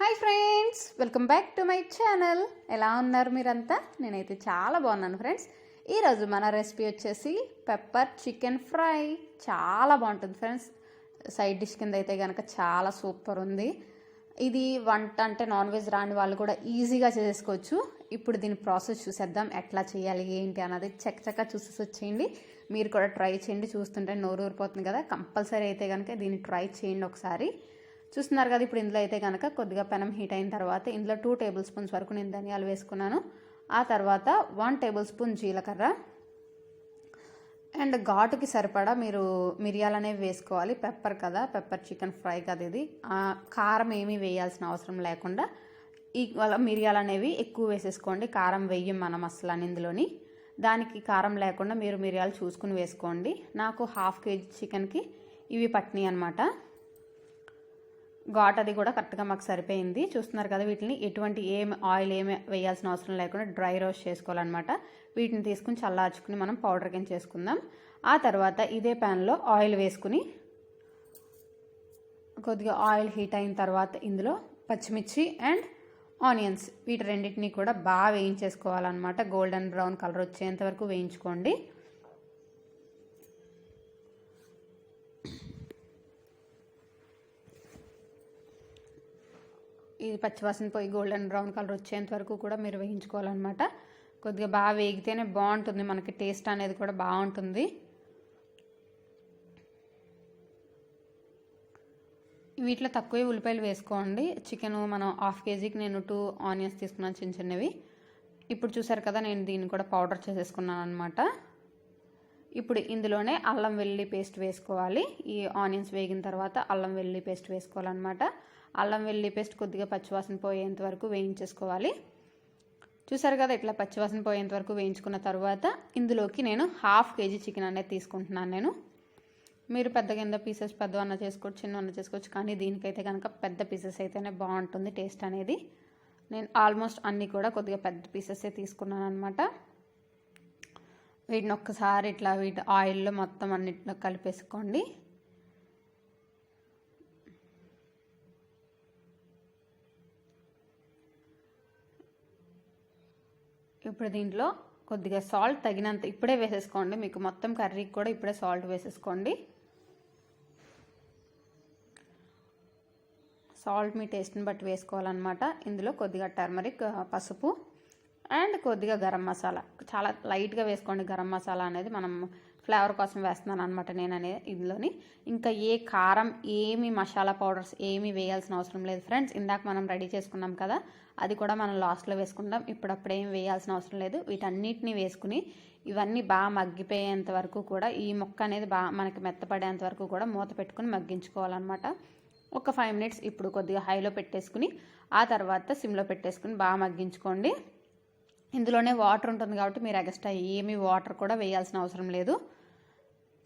Hi friends welcome back to my channel. ఎలా ఉన్నారు మీరంతా? నేనైతే చాలా బాగున్నాను ఫ్రెండ్స్. ఈరోజు మన రెసిపీ వచ్చేసి పెప్పర్ చికెన్ ఫ్రై. చాలా బాగుంటుంది ఫ్రెండ్స్. సైడ్ డిష్ కింద అయితే కనుక చాలా సూపర్ ఉంది. ఇది వంట అంటే నాన్ వెజ్ రాని వాళ్ళు కూడా ఈజీగా చేసుకోవచ్చు. ఇప్పుడు దీని ప్రాసెస్ చూసేద్దాం ఎట్లా చేయాలి ఏంటి అన్నది చక్క చక్క చూసేసి వచ్చేయండి. మీరు కూడా ట్రై చేయండి చూస్తుంటే నోరు ఊరిపోతుంది కదా. కంపల్సరీ అయితే కనుక దీన్ని ట్రై చేయండి ఒకసారి. చూస్తున్నారు కదా ఇప్పుడు ఇందులో అయితే కనుక కొద్దిగా పెనం హీట్ అయిన తర్వాత ఇందులో టూ టేబుల్ స్పూన్స్ వరకు నేను ధనియాలు వేసుకున్నాను. ఆ తర్వాత వన్ టేబుల్ స్పూన్ జీలకర్ర. అండ్ ఘాటుకి సరిపడా మీరు మిరియాలు అనేవి వేసుకోవాలి. పెప్పర్ కదా పెప్పర్ చికెన్ ఫ్రై కదా ఇది. కారం ఏమీ వేయాల్సిన అవసరం లేకుండా ఈక్వల్ మిరియాలు అనేవి ఎక్కువ వేసేసుకోండి. కారం వెయ్యం మనం అసలు అని ఇందులోని. దానికి కారం లేకుండా మీరు మిరియాలు చూసుకుని వేసుకోండి. నాకు హాఫ్ కేజీ చికెన్కి ఇవి పట్టినాయి అనమాట ఘాట్ అది కూడా కరెక్ట్గా మాకు సరిపోయింది. చూస్తున్నారు కదా వీటిని ఎటువంటి ఏం ఆయిల్ ఏమి వేయాల్సిన అవసరం లేకుండా డ్రై రోస్ట్ చేసుకోవాలన్నమాట. వీటిని తీసుకుని చల్లార్చుకుని మనం పౌడర్ కింద చేసుకుందాం. ఆ తర్వాత ఇదే ప్యాన్లో ఆయిల్ వేసుకుని కొద్దిగా ఆయిల్ హీట్ అయిన తర్వాత ఇందులో పచ్చిమిర్చి అండ్ ఆనియన్స్. వీటి రెండింటిని కూడా బాగా వేయించేసుకోవాలన్నమాట. గోల్డెన్ బ్రౌన్ కలర్ వచ్చేంత వరకు వేయించుకోండి. ఇది పచ్చివాసన పోయి గోల్డెన్ బ్రౌన్ కలర్ వచ్చేంత వరకు కూడా మీరు వేయించుకోవాలన్నమాట. కొద్దిగా బాగా వేగితేనే బాగుంటుంది. మనకి టేస్ట్ అనేది కూడా బాగుంటుంది. వీటిలో తక్కువే ఉల్లిపాయలు వేసుకోండి. చికెన్ మనం హాఫ్ కేజీకి నేను టూ ఆనియన్స్ తీసుకున్నాను చిన్న చిన్నవి. ఇప్పుడు చూసారు కదా నేను దీన్ని కూడా పౌడర్ చేసేసుకున్నాను అనమాట ఇప్పుడు ఇందులోనే అల్లం వెల్లుల్లి పేస్ట్ వేసుకోవాలి. ఈ ఆనియన్స్ వేగిన తర్వాత అల్లం వెల్లుల్లి పేస్ట్ వేసుకోవాలన్నమాట. అల్లం వెల్లుల్లి పేస్ట్ కొద్దిగా పచ్చివాసన పోయేంత వరకు వేయించేసుకోవాలి. చూసారు కదా ఇట్లా పచ్చివాసన పోయేంత వరకు వేయించుకున్న తర్వాత ఇందులోకి నేను హాఫ్ కేజీ చికెన్ అనేది తీసుకుంటున్నాను నేను. మీరు పెద్ద కింద పీసెస్ పెద్దవన్న చేసుకోవచ్చు చిన్నవన్న చేసుకోవచ్చు కానీ దీనికైతే కనుక పెద్ద పీసెస్ అయితేనే బాగుంటుంది టేస్ట్ అనేది. నేను ఆల్మోస్ట్ అన్నీ కూడా కొద్దిగా పెద్ద పీసెసే తీసుకున్నాను అనమాట వీటిని ఒక్కసారి ఇట్లా వీటి ఆయిల్లో మొత్తం అన్నిట్లో కలిపేసుకోండి. ఇప్పుడు దీంట్లో కొద్దిగా సాల్ట్ తగినంత ఇప్పుడే వేసేసుకోండి. మీకు మొత్తం కర్రీకి కూడా ఇప్పుడే సాల్ట్ వేసేసుకోండి. సాల్ట్ మీ టేస్ట్ని బట్టి వేసుకోవాలన్నమాట. ఇందులో కొద్దిగా టర్మరిక్ పసుపు అండ్ కొద్దిగా గరం మసాలా. చాలా లైట్గా వేసుకోండి గరం మసాలా అనేది. మనం ఫ్లేవర్ కోసం వేస్తున్నాను అనమాట నేను అనేది ఇందులోని. ఇంకా ఏ కారం ఏమి మసాలా పౌడర్స్ ఏమి వేయాల్సిన అవసరం లేదు ఫ్రెండ్స్. ఇందాక మనం రెడీ చేసుకున్నాం కదా అది కూడా మనం లాస్ట్లో వేసుకుందాం. ఇప్పుడప్పుడు ఏం వేయాల్సిన అవసరం లేదు. వీటన్నిటిని వేసుకుని ఇవన్నీ బాగా మగ్గిపోయేంత వరకు కూడా ఈ మొక్క అనేది బాగా మనకి మెత్తపడేంత వరకు కూడా మూత పెట్టుకుని మగ్గించుకోవాలన్నమాట. ఒక ఫైవ్ మినిట్స్ ఇప్పుడు కొద్దిగా హైలో పెట్టేసుకుని ఆ తర్వాత సిమ్లో పెట్టేసుకుని బాగా మగ్గించుకోండి. ఇందులోనే వాటర్ ఉంటుంది కాబట్టి మీరు ఎక్స్ట్రా ఏమీ వాటర్ కూడా వేయాల్సిన అవసరం లేదు.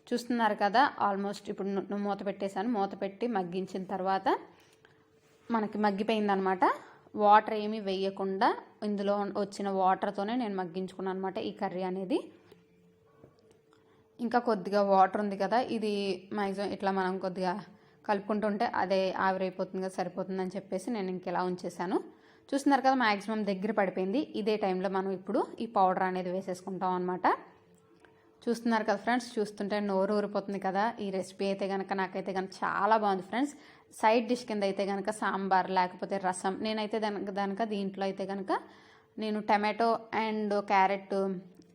చూస్తున్నారు కదా ఆల్మోస్ట్ ఇప్పుడు మూత పెట్టేశాను. మూత పెట్టి మగ్గించిన తర్వాత మనకి మగ్గిపోయిందనమాట. వాటర్ ఏమీ వేయకుండా ఇందులో వచ్చిన వాటర్తోనే నేను మగ్గించుకున్నాను అనమాట ఈ కర్రీ అనేది. ఇంకా కొద్దిగా వాటర్ ఉంది కదా ఇది మ్యాక్సిమం ఇట్లా మనం కొద్దిగా కలుపుకుంటుంటే అదే ఆవిరైపోతుంది కదా సరిపోతుందని చెప్పేసి నేను ఇంక ఇలా ఉంచేసాను చూస్తున్నారు కదా మ్యాక్సిమం దగ్గర పడిపోయింది. ఇదే టైంలో మనం ఇప్పుడు ఈ పౌడర్ అనేది వేసేసుకుంటాం అనమాట. చూస్తున్నారు కదా ఫ్రెండ్స్ చూస్తుంటే నోరు ఊరిపోతుంది కదా. ఈ రెసిపీ అయితే కనుక నాకైతే కనుక చాలా బాగుంది ఫ్రెండ్స్. సైడ్ డిష్ కింద అయితే కనుక సాంబార్ లేకపోతే రసం నేనైతే దానికి కనుక దీంట్లో అయితే కనుక నేను టమాటో అండ్ క్యారెట్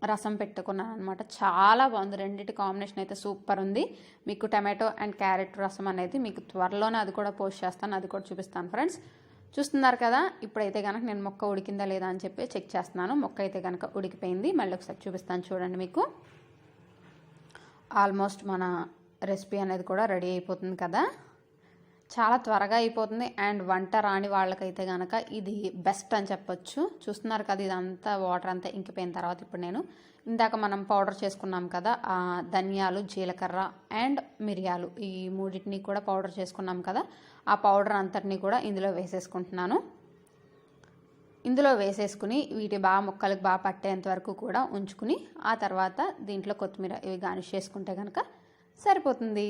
రసం పెట్టుకున్నాను అనమాట చాలా బాగుంది. రెండింటి కాంబినేషన్ అయితే సూపర్ ఉంది. మీకు టమాటో అండ్ క్యారెట్ రసం అనేది మీకు త్వరలోనే అది కూడా పోస్ట్ చేస్తాను అది కూడా చూపిస్తాను ఫ్రెండ్స్. చూస్తున్నారు కదా ఇప్పుడైతే కనుక నేను మొక్క ఉడికిందా లేదా అని చెప్పి చెక్ చేస్తున్నాను. మొక్క అయితే కనుక ఉడికిపోయింది. మళ్ళీ ఒకసారి చూపిస్తాను చూడండి మీకు. ఆల్మోస్ట్ మన రెసిపీ అనేది కూడా రెడీ అయిపోతుంది కదా. చాలా త్వరగా అయిపోతుంది. అండ్ వంట రాని వాళ్ళకైతే కనుక ఇది బెస్ట్ అని చెప్పొచ్చు. చూస్తున్నారు కదా ఇదంతా వాటర్ అంతా ఇంకిపోయిన తర్వాత ఇప్పుడు నేను ఇందాక మనం పౌడర్ చేసుకున్నాం కదా ధనియాలు జీలకర్ర అండ్ మిరియాలు ఈ మూడింటిని కూడా పౌడర్ చేసుకున్నాం కదా ఆ పౌడర్ అంతటిని కూడా ఇందులో వేసేసుకుంటున్నాను. ఇందులో వేసేసుకుని వీటి బాగా ముక్కలకు బాగా పట్టేంత వరకు కూడా ఉంచుకుని ఆ తర్వాత దీంట్లో కొత్తిమీర ఇవి గార్నిష్ చేసుకుంటే కనుక సరిపోతుంది.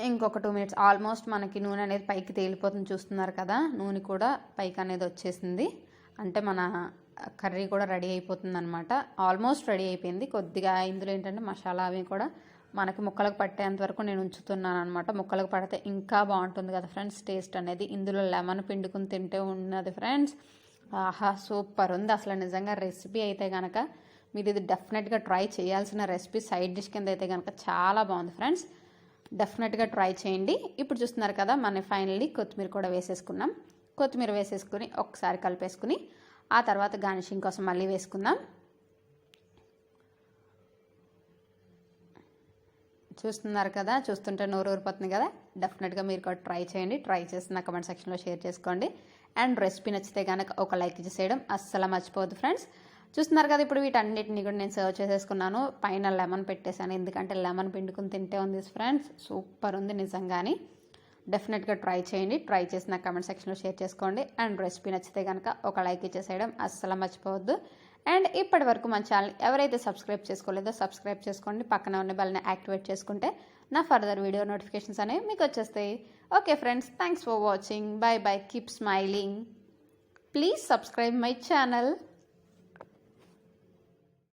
ఇంకొక టూ మినిట్స్ ఆల్మోస్ట్ మనకి నూనె అనేది పైకి తేలిపోతుంది చూస్తున్నారు కదా. నూనె కూడా పైకి అనేది వచ్చేసింది. అంటే మన కర్రీ కూడా రెడీ అయిపోతుంది అనమాట ఆల్మోస్ట్ రెడీ అయిపోయింది. కొద్దిగా ఇందులో ఏంటంటే మసాలా అవి కూడా మనకి ముక్కలకు పట్టేంత వరకు నేను ఉంచుతున్నాను అనమాట ముక్కలకు పడితే ఇంకా బాగుంటుంది కదా ఫ్రెండ్స్. టేస్ట్ అనేది ఇందులో లెమన్ పిండుకుని తింటే ఉన్నది ఫ్రెండ్స్. ఆహా సూపర్ ఉంది. అసలు నిజంగా రెసిపీ అయితే కనుక మీరు ఇది డెఫినెట్గా ట్రై చేయాల్సిన రెసిపీ సైడ్ డిష్ కింద అయితే కనుక చాలా బాగుంది ఫ్రెండ్స్. డెఫినెట్గా ట్రై చేయండి. ఇప్పుడు చూస్తున్నారు కదా మన ఫైనల్లీ కొత్తిమీర కూడా వేసేసుకున్నాం. కొత్తిమీర వేసేసుకుని ఒకసారి కలిపేసుకుని ఆ తర్వాత గార్నిషింగ్ కోసం మళ్ళీ వేసుకుందాం. చూస్తున్నారు కదా చూస్తుంటే నోరు ఊరిపోతుంది కదా డెఫినెట్గా మీరు కూడా ట్రై చేయండి. ట్రై చేసి నా కమెంట్ సెక్షన్లో షేర్ చేసుకోండి. అండ్ రెసిపీ నచ్చితే కనుక ఒక లైక్ చేసేయడం అస్సలు మర్చిపోవద్దు ఫ్రెండ్స్ చూస్తున్నారు కదా ఇప్పుడు వీటన్నిటిని కూడా నేను సర్వ్ చేసేసుకున్నాను. పైన లెమన్ పెట్టేశాను ఎందుకంటే లెమన్ పిండుకుని తింటే ఉంది ఫ్రెండ్స్ సూపర్ ఉంది నిజంగాని. డెఫినెట్గా ట్రై చేయండి. ట్రై చేసి నా కమెంట్ సెక్షన్లో షేర్ చేసుకోండి. అండ్ రెసిపీ నచ్చితే కనుక ఒక లైక్ ఇచ్చేసేయడం అస్సలు మర్చిపోవద్దు. అండ్ ఇప్పటి వరకు మన ఛానల్ ఎవరైతే సబ్స్క్రైబ్ చేసుకోలేదో సబ్స్క్రైబ్ చేసుకోండి. పక్కన ఉన్న బెల్ని యాక్టివేట్ చేసుకుంటే నా ఫర్దర్ వీడియో నోటిఫికేషన్స్ అనేవి మీకు వచ్చేస్తాయి. Okay friends thanks for watching bye bye keep smiling please subscribe my channel